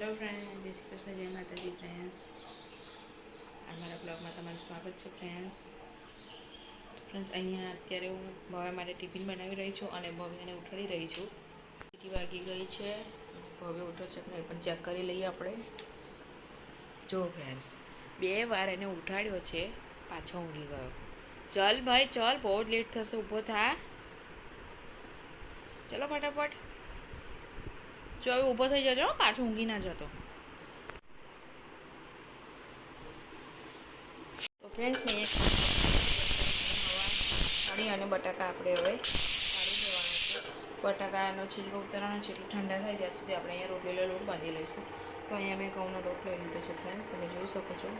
Hello friend જય શ્રી કૃષ્ણ જય માતાજી ફ્રેન્ડ્સ મારા બ્લોગમાં તમારું સ્વાગત છે ફ્રેન્ડ્સ ફ્રેન્ડ્સ અહીંયા અત્યારે હું ભવ્ય માટે ટિફિન બનાવી રહી છું અને ભવ્યને ઉઠાડી રહી છું. સીટી વાગી ગઈ છે. ભવ્ય ઉઠો છે એ પણ ચેક કરી લઈએ આપણે. જો ફ્રેન્ડ્સ બે વાર એને ઉઠાડ્યો છે, પાછો ઊંઘી ગયો. ચલ ભાઈ, ચલ, બહુ જ લેટ થશે, ઊભો થા. ચલો, ફટાફટ. જો હવે ઊભો થઈ જજો પાછો ઊંઘી ના જતો. તો ફ્રેન્ડ્સ મેં ધણી અને બટાકા આપણે હવે કાઢી દેવાના છે. બટાકાનો છીલકો ઉતારવાનો છે, એટલે ઠંડા થાય ત્યાં સુધી આપણે અહીંયા રોટલેલો લોટ બાંધી લઈશું. તો અહીંયા મેં ઘઉંનો લોટ લઈ લીધો છે ફ્રેન્ડ્સ તમે જોઈ શકો છો.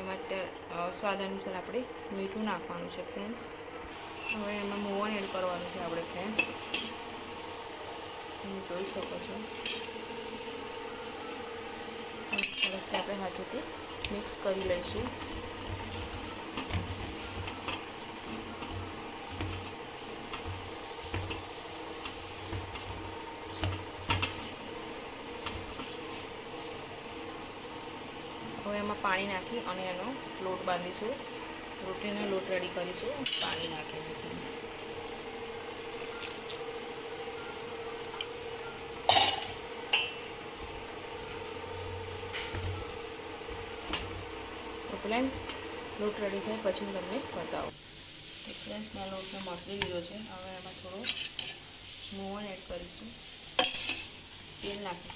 એમાં સ્વાદ અનુસાર આપણે મીઠું નાખવાનું છે ફ્રેન્ડ્સ હવે એમાં મોવન એડ કરવાનું છે આપણે ફ્રેન્ડ્સ તમે જોઈ શકો છો. સરસ આપણે હાથેથી મિક્સ કરી લઈશું. હવે એમાં પાણી નાખી અને એનો લોટ બાંધીશું. રોટીનો લોટ રેડી કરીશું. પાણી નાખીને તો ફ્રેન્ડ્સ લોટ રેડી થાય, પછી હું તમને બતાવું. ફ્રેન્ડ્સ મેં લોટને મસળી લીધો છે. હવે એમાં થોડો મોહન એડ કરીશું. તેલ નાખી.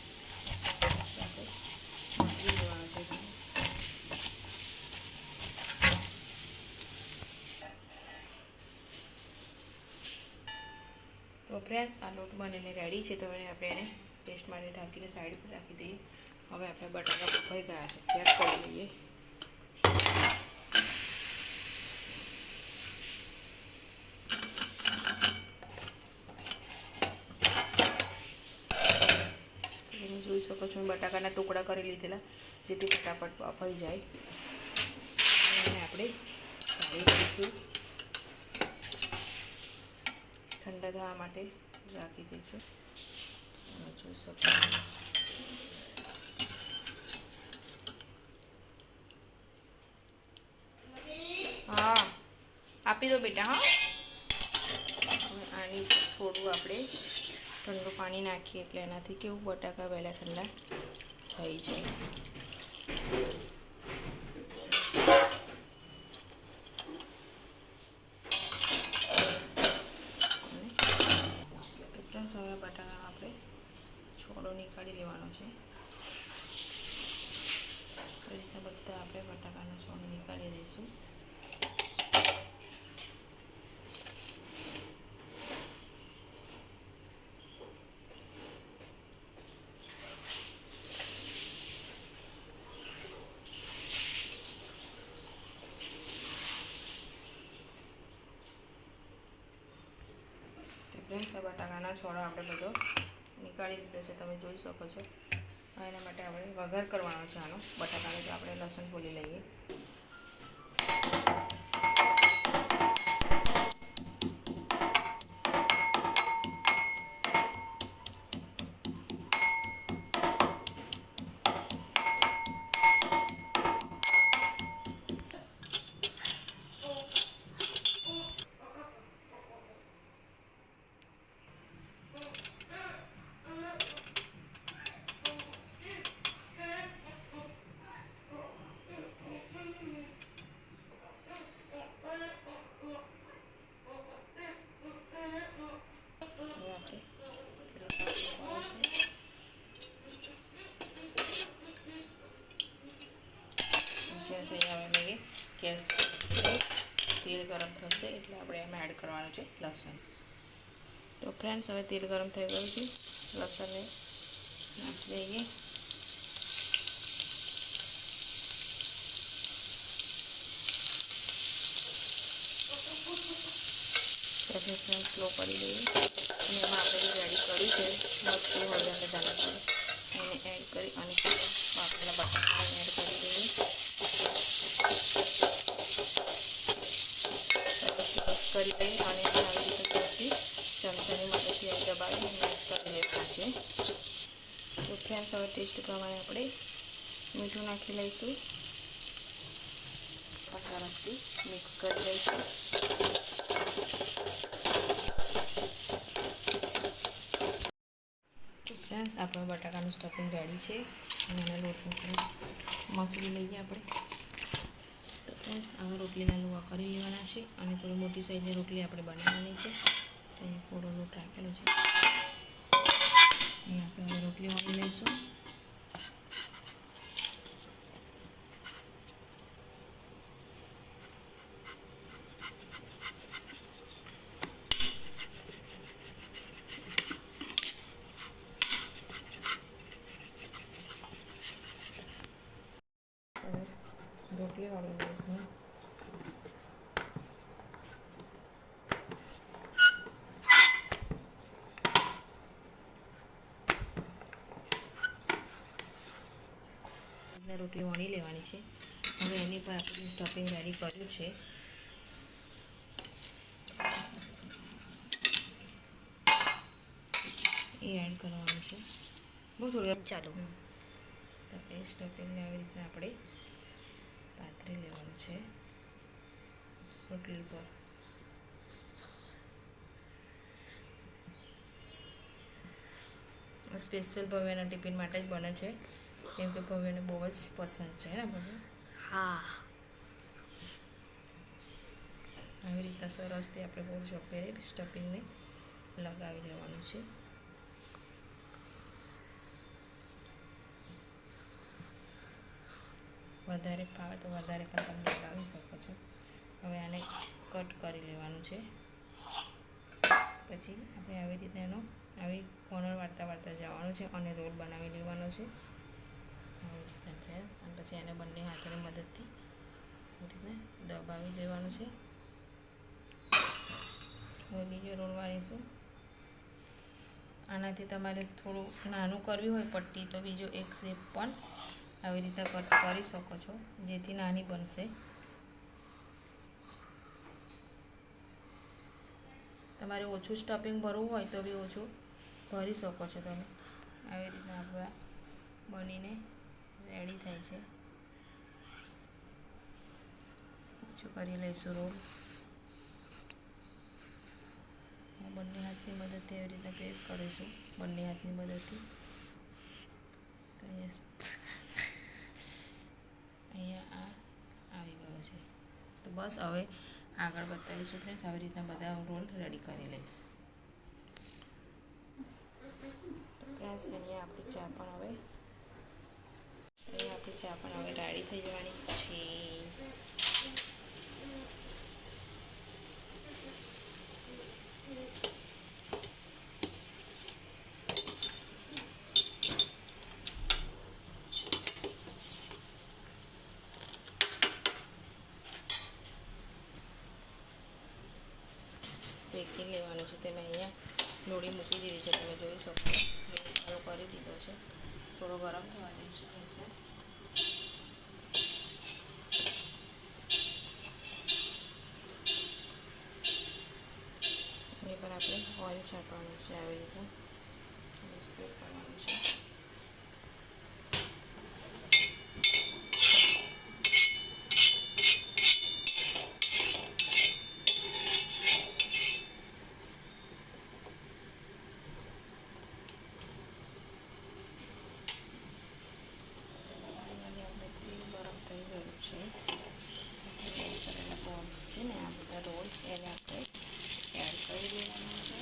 મસળી લેવાનું છે તો ફ્રેન્ડ્સ આ લોટ બનીને રેડી છે. તો હવે આપણે એને ટેસ્ટ માટે ઢાંકીને સાઈડ પર રાખી દઈએ. હવે આપણે બટાકા ભાઈ ગયા છે. ચેક કરી લઈએ તમે જોઈ શકો છો, બટાકાના ટુકડા કરી લીધેલા, જેથી ફટાફટ અપાઈ જાય. અને આપણે કાઢી દઈશું ઠંડા થવા માટે રાખી દઈશું. જોઈ શકો હા, આપી દો બેટા, હા. આની થોડું આપણે ઠંડુ પાણી નાખીએ એટલે એનાથી કેવું બટાકા વહેલા ઠંડા થઈ જાય અને ફ્રેન્ડ્સ હવે બટાકા આપણે છોડો નીકાળી લેવાનો છે એ રીતના બધા આપણે બટાકાનો છોડો નીકાળી દઈશું આ બટાકાના છોડો આપણે બધો નીકાળી લીધો છે. તમે જોઈ શકો છો. એના માટે આપણે વઘાર કરવાનો છે આનો. બટાકાનો તો આપણે લસણ ફોલી લઈએ હવે આપણે તેલ નાખવાનું છે. ગેસ અહીંયા હવે મેં ગેસ તેલ ગરમ થશે એટલે આપણે એડ કરવાનું છે લસણ. તો ફ્રેન્ડ્સ હવે તેલ ગરમ થઈ ગયું છે. લસણને નાખી દઈએ. સ્લો કરી દઈએ. અને એમાં આપણે રેડી કરી છે, મરચું, હળદર અને ધાણા એને એડ કરી અને બાફેલા બટાકાને એડ કરી દઈએ. કરી લઈ અને આવી રીતે પછી ચમચાની મદદથી દબાવીને મિક્સ કરી દઈએ પાછી તો ફ્રેન્ડ્સ હવે ટેસ્ટ પ્રમાણે આપણે મીઠું નાખી લઈશું સરસથી મિક્સ કરી લઈશું ફ્રેન્ડ્સ આપણું બટાકાનું સ્ટફિંગ રેડી છે. અને લોટને મસળી લઈએ આપણે. ફ્રેન્ડ્સ આવા રોટલીના લુવા કરી લેવાના છે અને થોડી મોટી સાઈઝની રોટલી આપણે બનાવવાની છે. તો અહીંયા થોડો લોટ રાખેલો છે. અહીં આપણે રોટલી વાળી લઈશું હવે રોટલી વાળી લઈશું રીતના રોટલી વણી લેવાની છે. હવે એની પર આપણે સ્ટફિંગ રેડી કર્યું છે. એ એડ કરવાનું છે. બહુ થોડું ચાલુ. તો એ સ્ટફિંગને આવી રીતના આપણે પાથરી લેવાનું છે. રોટલી પર. સ્પેશિયલ ભવ્યના ટિફિન માટે જ બને છે. કેમ કે ભવ્યને બહુ જ પસંદ છે ને ભવ્ય? હા. આવી રીતના સરસથી આપણે બહુ ચોપેરે સ્ટફિંગને લગાવી લેવાનું છે. વધારે ફાવે તો વધારે પણ તમે લગાવી શકો છો. હવે આને કટ કરી લેવાનું છે. પછી આપણે આવી રીતે એનો આવી કોર્નર વાળતા વાળતા જવાનું છે અને રોલ બનાવી લેવાનો છે. અને પછી એને બંને હાથની મદદથી રીતે દબાવી દેવાનું છે હવે બીજો રોલ વાળીશું આનાથી તમારે થોડું નાનું કરવી હોય પટ્ટી તો બીજો એક શેપ પણ આવી રીતે કટ કરી શકો છો જેથી નાની બનશે તમારે ઓછું સ્ટફિંગ ભરવું હોય તો બી ઓછું ભરી શકો છો તમે. આવી રીતના આપણા બનીને રેડી થાય છે. ઓછું કરી લઈશું રોલ. બંને હાથની મદદથી એવી રીતના પ્રેસ કરીશું બંને હાથની મદદથી. અહીંયા આ આવી ગયો છે. તો બસ હવે આગળ બતાવીશું ફ્રેન્ડ્સ આવી રીતના બધા રોલ રેડી કરી લઈશ. તો ફ્રેન્ડ્સ અહીંયા આપણી ચા પણ હવે અહીંયા ચા પણ હવે રાડી થઈ જવાની છે. શેકી લેવાનું છે તમે અહીંયા લોડી મૂકી દીધી છે, તમે જોઈ શકો ગેસ ચાલુ કરી દીધો છે. થોડો ગરમ થવા દઈશું ગેસને એની પર આપણે ઓઇલ છાંટવાનું છે આવી રીતે. સ્પ્રેડ છે. છે. કરેલા બોલ્સ છે ને આ બધા રોલ, એને આપણે એડ કરી દેવાના છે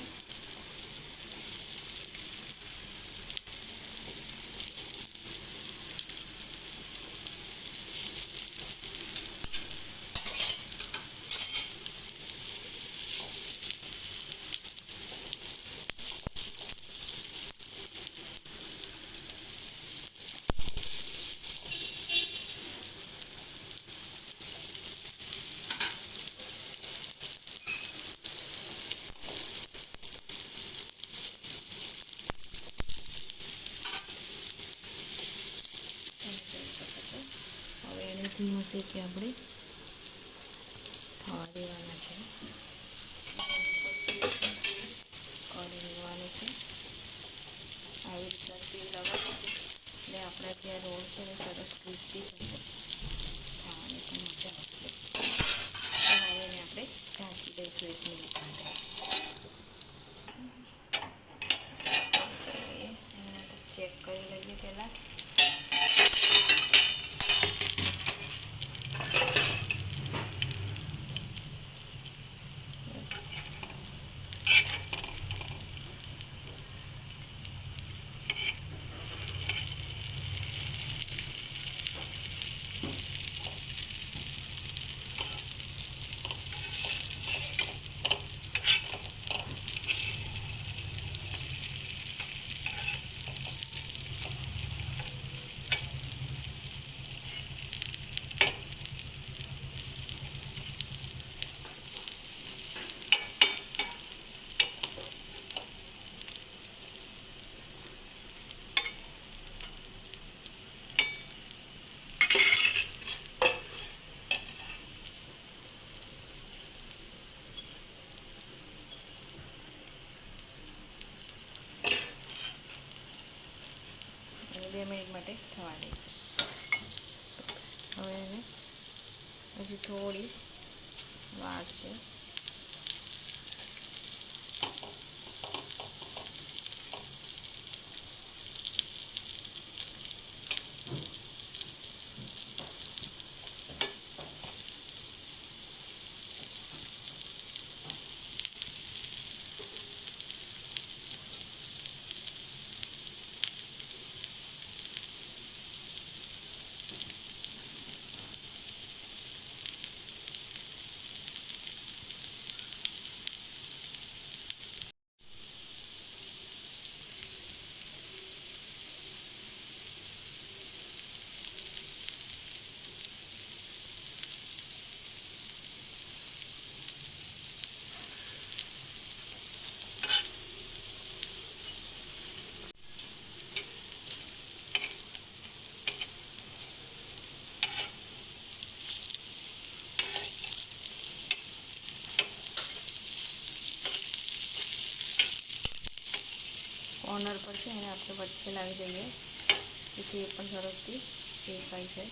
તમે જોઈ શકો છો હવે એને ધીમા શેકે આપણે થવા દેવાના છે. કરી લેવાનું છે. આવી રીતના તેલ લગાવીશું. એટલે આપણા જે રોડ છે ને સરસ ક્રિસ્પી થશે ખાવાની પણ મજા આવશે તો હવે એને આપણે ઢાંકી દઈશું એક મિનિટ માટે ચેક કરી લઈએ પહેલાં અને બે મિનિટ માટે થવા દઈશું હવે એને હજી થોડી વાર છે કોર્નર પર છે અને આપણે વચ્ચે લાવી દઈએ. જેથી એ પણ સરસથી શેકાઈ જાય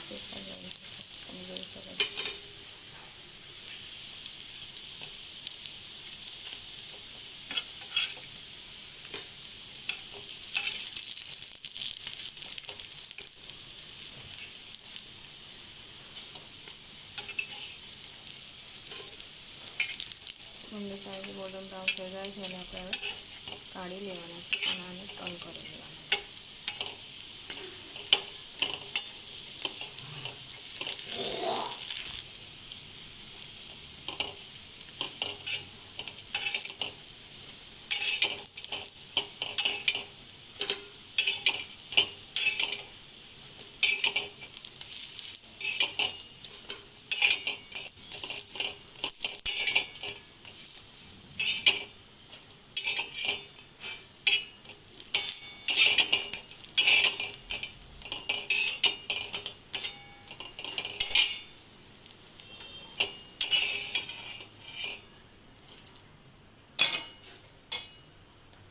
શેકાઈ જાય છે તમે જોઈ શકો છો બંને સાઈડ ગોલ્ડન બ્રાઉન થઈ જાય છે અને આપણે કાઢી લેવાના છે અને આને ટર્ન કરી લેવાના છે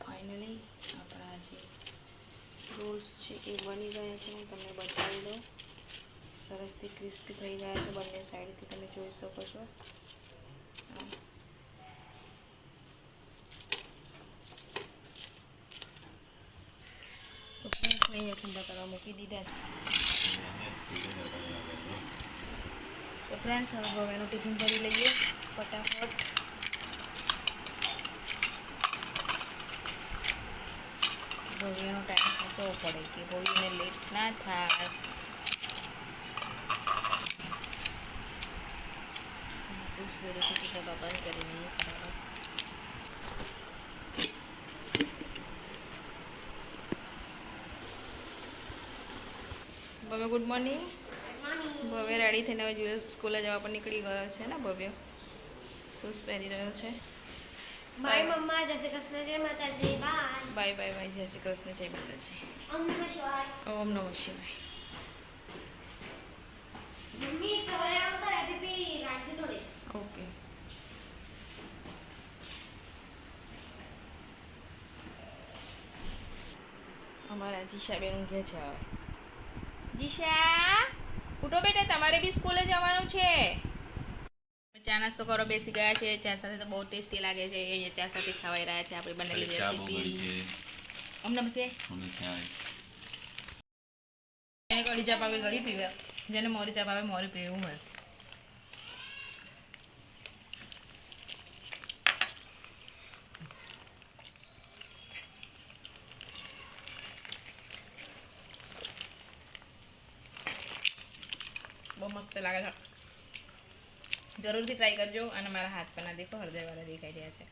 ફાઇનલી આપણા જે રોલ્સ છે એ બની ગયા છે હું તમને બતાવી દઉં સરસથી ક્રિસ્પી થઈ ગયા છે બંને સાઈડથી તમે જોઈ શકો છો આ. તો friends, મેં અહીંયા ઠંડા કરવા મૂકી દીધા તો ફ્રેન્ડ્સ હવે ગવ્યાનું ટિફિન ભરી લઈએ. ફટાફટ. ભવ્યનો ટાઈમ સાચવવો પડે કે ભવ્યને લેટ ના થાય. શું કે બાબા કરી લઈએ બરાબર ભવ્ય ગુડ મોર્નિંગ. ભવ્ય રેડી થઈને હવે સ્કૂલે જવા પર નીકળી ગયો છે ને ભવ્ય. શૂઝ પહેરી રહ્યો છે. બાય મમ્મા જય શ્રી કૃષ્ણ જય માતાજી બાય બાય બાય બાય જય શ્રી કૃષ્ણ જય માતાજી. ઓમ નમઃ શિવાય. ઓકે. અમારા જીશાબેન ઊંઘે છે હવે. જીશા ઉઠો બેટા તમારે બી સ્કૂલે જવાનું છે. ચા નાસ્તો કરો બેસી ગયા છે. ચા સાથે તો બહુ ટેસ્ટી લાગે છે. અહીંયા ચા સાથે ખવાઈ રહ્યા છે આપણે બનેલી રેસીપી. અમને પછી ગળી ચા પાવે ગળી પીવે. જેને મોરી ચા પાવે મોરી પીવું હોય બહુ મસ્ત લાગે છે. જરૂરથી ટ્રાય કરજો અને મારા હાથ પરના દેખો હૃદયવાળા દેખાઈ રહ્યા છે.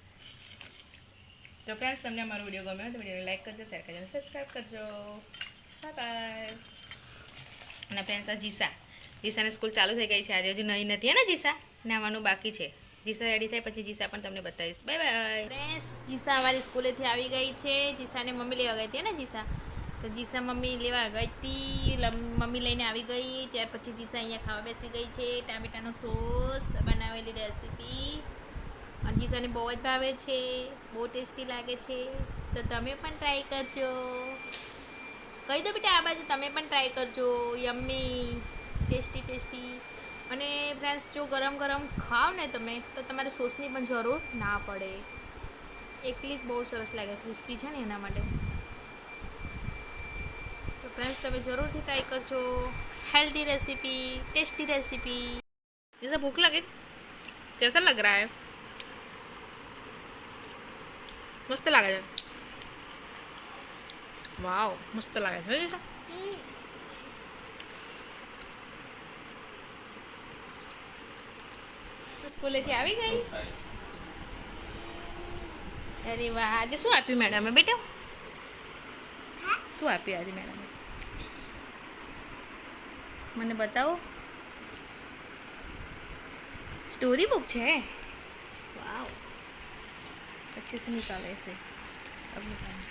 તો ફ્રેન્ડ્સ તમને અમારો વીડિયો ગમ્યો હોય તો વિડીયોને લાઈક કરજો શેર કરજો સબસ્ક્રાઈબ કરજો. બાય બાય અને ફ્રેન્ડ્સ આ જીસા. જીસાની સ્કૂલ ચાલુ થઈ ગઈ છે. આજે હજુ નહીં નથી ને જીસા? નાવાનું બાકી છે. જીસા રેડી થાય પછી જીસા પણ તમને બતાવીશ. બાય બાય ફ્રેન્ડ્સ જીસા અમારી સ્કૂલેથી આવી ગઈ છે. જીસાને મમ્મી લેવા ગઈ હતી ને જીસા? તો જીસા મમ્મી લેવા ગઈ હતી મમ્મી લઈને આવી ગઈ, ત્યાર પછી જીસા અહીંયા ખાવા બેસી ગઈ છે, ટામેટાનો સોસ, બનાવેલી રેસીપી. અને જીસાને બહુ જ ભાવે છે, બહુ ટેસ્ટી લાગે છે. તો તમે પણ ટ્રાય કરજો. કહી દો બેટા, આ બાજુ તમે પણ ટ્રાય કરજો. Yummy tasty tasty. અને ફ્રેન્ડ્સ જો ગરમ ગરમ ખાઓ ને તમે, તો તમારે સોસની પણ જરૂર ના પડે. એકલી જ બહુ સરસ લાગે ક્રિસ્પી છે ને એના માટે. ફ્રેન્ડ્સ તમે જરૂરથી ટ્રાય કરજો હેલ્ધી રેસીપી ટેસ્ટી રેસીપી जैसा भूख लगे कैसा लग रहा है મસ્ત લાગે છે વાવ મસ્ત લાગે છે જીસા સ્કૂલેથી આવી ગઈ અરે વાહ આજે શું આપ્યું મેડમે બેટા શું આપ્યું આજે મેડમે મને બતાવો स्टोरी बुक है वाओ अच्छे से निकालो ऐसे अब निकालो